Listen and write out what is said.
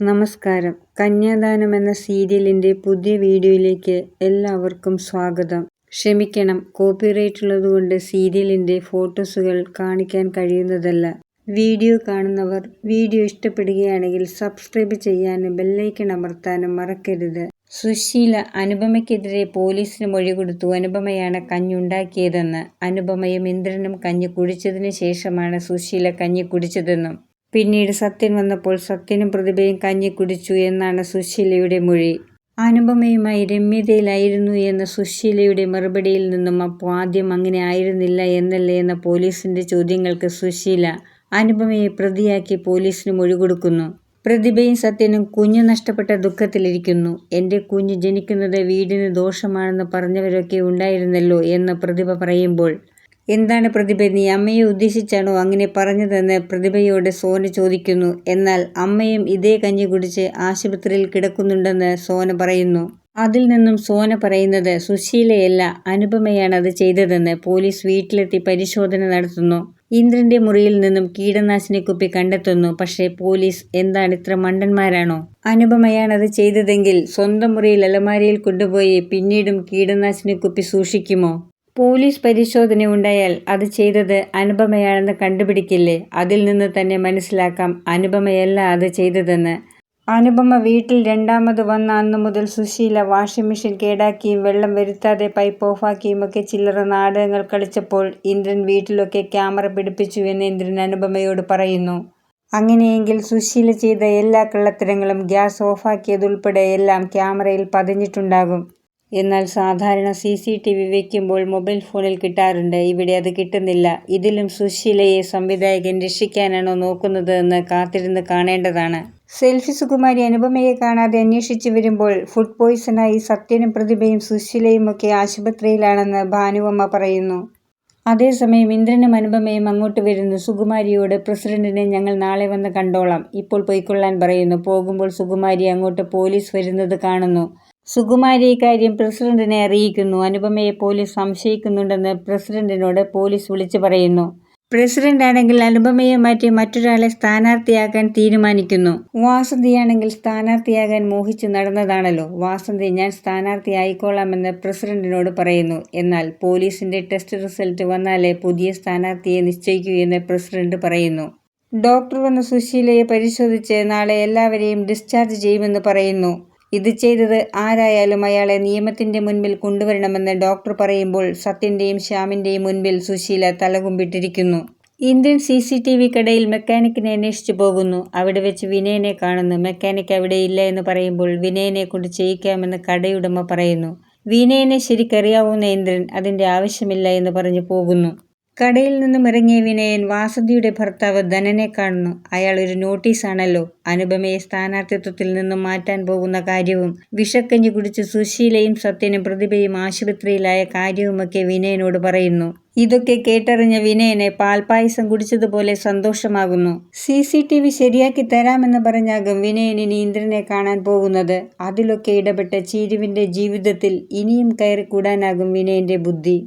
നമസ്കാരം. കന്യാദാനം എന്ന സീരിയലിന്റെ പുതിയ വീഡിയോയിലേക്ക് എല്ലാവർക്കും സ്വാഗതം. ക്ഷമിക്കണം കോപ്പിറൈറ്റ് ഉള്ളതുകൊണ്ട് സീരിയലിന്റെ ഫോട്ടോസുകൾ കാണിക്കാൻ കഴിയുന്നതല്ല. വീഡിയോ കാണുന്നവർ വീഡിയോ ഇഷ്ടപ്പെടുകയാണെങ്കിൽ സബ്സ്ക്രൈബ് ചെയ്യാനും ബെല്ലൈക്കൺ അമർത്താനും മറക്കരുത്. സുശീല അനുപമയ്ക്കെതിരെ പോലീസിന് മൊഴി കൊടുത്തു അനുപമയാണ് കഞ്ഞുണ്ടാക്കിയതെന്ന് അനുപമയും ഇന്ദ്രനും കഞ്ഞി കുടിച്ചതിന് ശേഷമാണ് സുശീല കഞ്ഞി കുടിച്ചതെന്നും പിന്നീട് സത്യൻ വന്നപ്പോൾ സത്യനും പ്രതിഭയും കഞ്ഞി കുടിച്ചു എന്നാണ് സുശീലയുടെ മൊഴി. അനുപമയുമായി രമ്യതയിലായിരുന്നു എന്ന സുശീലയുടെ മറുപടിയിൽ നിന്നും അപ്പോൾ ആദ്യം അങ്ങനെ ആയിരുന്നില്ല എന്നല്ലേ എന്ന പോലീസിന്റെ ചോദ്യങ്ങൾക്ക് സുശീല അനുപമയെ പ്രതിയാക്കി പോലീസിന് മൊഴി കൊടുക്കുന്നു. പ്രതിഭയും സത്യനും കുഞ്ഞു നഷ്ടപ്പെട്ട ദുഃഖത്തിലിരിക്കുന്നു. എന്റെ കുഞ്ഞു ജനിക്കുന്നത് വീടിന് ദോഷമാണെന്ന് പറഞ്ഞവരൊക്കെ ഉണ്ടായിരുന്നല്ലോ എന്ന് പ്രതിഭ പറയുമ്പോൾ എന്താണ് പ്രതിഭ? നീ അമ്മയെ ഉദ്ദേശിച്ചാണോ അങ്ങനെ പറഞ്ഞതെന്ന് പ്രതിഭയോട് സോന ചോദിക്കുന്നു. എന്നാൽ അമ്മയും ഇതേ കഞ്ഞി കുടിച്ച് ആശുപത്രിയിൽ കിടക്കുന്നുണ്ടെന്ന് സോന പറയുന്നു. അതിൽ നിന്നും സോന പറയുന്നത് സുശീലയല്ല അനുപമയാണ് അത് ചെയ്തതെന്ന് പോലീസ് വീട്ടിലെത്തി പരിശോധന നടത്തുന്നു. ഇന്ദ്രന്റെ മുറിയിൽ നിന്നും കീടനാശിനി കുപ്പി കണ്ടെത്തുന്നു. പക്ഷേ പോലീസ് എന്താണ് ഇത്ര മണ്ടന്മാരാണോ? അനുപമയാണ് അത് ചെയ്തതെങ്കിൽ സ്വന്തം മുറിയിൽ അലമാരിയിൽ കൊണ്ടുപോയി പിന്നീടും കീടനാശിനി കുപ്പി സൂക്ഷിക്കുമോ? പോലീസ് പരിശോധന ഉണ്ടായാൽ അത് ചെയ്തത് അനുപമയാണെന്ന് കണ്ടുപിടിക്കില്ലേ? അതിൽ നിന്ന് തന്നെ മനസ്സിലാക്കാം അനുപമയല്ല അത് ചെയ്തതെന്ന്. അനുപമ വീട്ടിൽ രണ്ടാമത് വന്ന അന്ന് മുതൽ സുശീല വാഷിംഗ് മെഷീൻ കേടാക്കിയും വെള്ളം വരുത്താതെ പൈപ്പ് ഓഫാക്കിയും ഒക്കെ ചില്ലറ നാടകങ്ങൾ കളിച്ചപ്പോൾ ഇന്ദ്രൻ വീട്ടിലൊക്കെ ക്യാമറ പിടിപ്പിച്ചു എന്ന് ഇന്ദ്രൻ അനുപമയോട് പറയുന്നു. അങ്ങനെയെങ്കിൽ സുശീല ചെയ്ത എല്ലാ കള്ളത്തരങ്ങളും ഗ്യാസ് ഓഫാക്കിയതുൾപ്പെടെ എല്ലാം ക്യാമറയിൽ പതിഞ്ഞിട്ടുണ്ടാകും. എന്നാൽ സാധാരണ സി സി ടി വി വയ്ക്കുമ്പോൾ മൊബൈൽ ഫോണിൽ കിട്ടാറുണ്ട്. ഇവിടെ അത് കിട്ടുന്നില്ല. ഇതിലും സുശീലയെ സംവിധായകൻ രക്ഷിക്കാനാണോ നോക്കുന്നത് എന്ന് കാത്തിരുന്ന് കാണേണ്ടതാണ്. സെൽഫി സുകുമാരി അനുപമയെ കാണാതെ അന്വേഷിച്ചു വരുമ്പോൾ ഫുഡ് പോയിസണായി സത്യനും പ്രതിഭയും സുശീലയും ഒക്കെ ആശുപത്രിയിലാണെന്ന് ഭാനുവമ്മ പറയുന്നു. അതേസമയം ഇന്ദ്രനും അനുപമയും അങ്ങോട്ട് വരുന്നു. സുകുമാരിയോട് പ്രസിഡന്റിനെ ഞങ്ങൾ നാളെ വന്ന് കണ്ടോളാം. ഇപ്പോൾ പൊയ്ക്കൊള്ളാൻ പറയുന്നു. പോകുമ്പോൾ സുകുമാരി അങ്ങോട്ട് പോലീസ് വരുന്നത് കാണുന്നു. സുകുമാരി ഇക്കാര്യം പ്രസിഡന്റിനെ അറിയിക്കുന്നു. അനുപമയെ പോലീസ് സംശയിക്കുന്നുണ്ടെന്ന് പ്രസിഡന്റിനോട് പോലീസ് വിളിച്ചു പറയുന്നു. പ്രസിഡന്റ് ആണെങ്കിൽ അനുപമയെ മാറ്റി മറ്റൊരാളെ സ്ഥാനാർത്ഥിയാക്കാൻ തീരുമാനിക്കുന്നു. വാസന്തിയാണെങ്കിൽ സ്ഥാനാർത്ഥിയാകാൻ മോഹിച്ച് നടന്നതാണല്ലോ. വാസന്തി ഞാൻ സ്ഥാനാർത്ഥി ആയിക്കോളാമെന്ന് പ്രസിഡന്റിനോട് പറയുന്നു. എന്നാൽ പോലീസിന്റെ ടെസ്റ്റ് റിസൾട്ട് വന്നാലേ പുതിയ സ്ഥാനാർത്ഥിയെ നിശ്ചയിക്കൂ എന്ന് പ്രസിഡന്റ് പറയുന്നു. ഡോക്ടർ വന്ന് സുശീലയെ പരിശോധിച്ച് നാളെ എല്ലാവരെയും ഡിസ്ചാർജ് ചെയ്യുമെന്ന് പറയുന്നു. ഇത് ചെയ്തത് ആരായാലും അയാളെ നിയമത്തിന്റെ മുൻപിൽ കൊണ്ടുവരണമെന്ന് ഡോക്ടർ പറയുമ്പോൾ സത്യന്റെയും ശ്യാമിന്റെയും മുൻപിൽ Susheela തലകുമ്പിട്ടിരിക്കുന്നു. Indian C C T V കടയിൽ മെക്കാനിക്കിനെ അന്വേഷിച്ചു പോകുന്നു. അവിടെ വെച്ച് വിനയനെ കാണുന്നു. മെക്കാനിക് അവിടെ ഇല്ല എന്ന് പറയുമ്പോൾ വിനയനെ കൊണ്ട് ചെയ്യിക്കാമെന്ന് കടയുടമ പറയുന്നു. വിനയനെ ശരിക്കറിയാവുന്ന ഇന്ദ്രൻ അതിന്റെ ആവശ്യമില്ല എന്ന് പറഞ്ഞു പോകുന്നു. കടയിൽ നിന്നും ഇറങ്ങിയ വിനയൻ വാസന്തിയുടെ ഭർത്താവ് ധനനെ കാണുന്നു. അയാൾ ഒരു നോട്ടീസാണല്ലോ. അനുപമയെ സ്ഥാനാർത്ഥിത്വത്തിൽ നിന്നും മാറ്റാൻ പോകുന്ന കാര്യവും വിഷക്കഞ്ഞി കുടിച്ച് സുശീലയും സത്യനും പ്രതിഭയും ആശുപത്രിയിലായ കാര്യവുമൊക്കെ വിനയനോട് പറയുന്നു. ഇതൊക്കെ കേട്ടറിഞ്ഞ വിനയനെ പാൽപായസം കുടിച്ചതുപോലെ സന്തോഷമാകുന്നു. സി സി ടി വി ശരിയാക്കി തരാമെന്ന് പറഞ്ഞാകും വിനയൻ ഇനി ഇന്ദ്രനെ കാണാൻ പോകുന്നത്. അതിലൊക്കെ ഇടപെട്ട ചീരുവിന്റെ ജീവിതത്തിൽ ഇനിയും കയറി കൂടാനാകും വിനയന്റെ ബുദ്ധി.